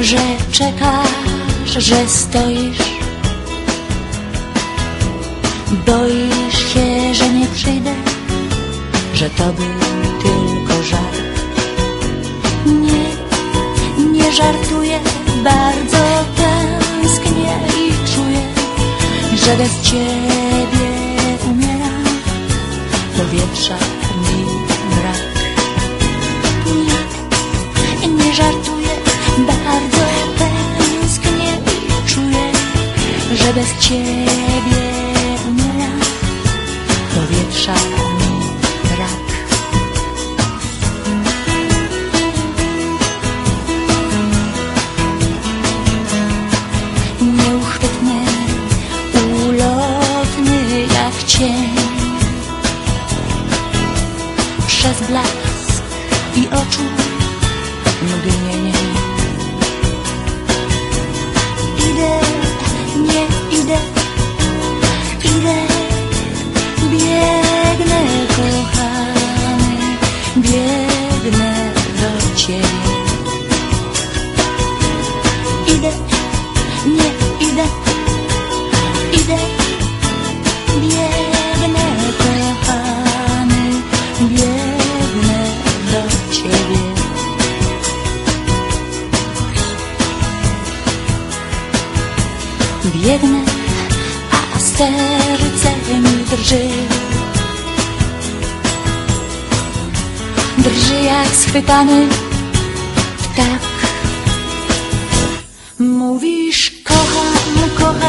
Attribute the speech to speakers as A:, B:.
A: że czekasz, że stoisz. Boisz się, że nie przyjdę, że to był tylko żart. Nie, nie żartuję, bardzo tęsknię i czuję, że bez ciebie umieram, powietrza Nie, żartuję, bardzo tęsknię i czuję, że bez ciebie umieram, powietrza brak. Nieuchwytny, jak cień Przez blask i oczu idę Biegnę kochany, biegnę do ciebie Idę, nie idę, idę, biegnę kochany, biegnę do ciebie. Biegnę, serce mi drży. Drży jak schwytany ptak. Mówisz kocham, kocham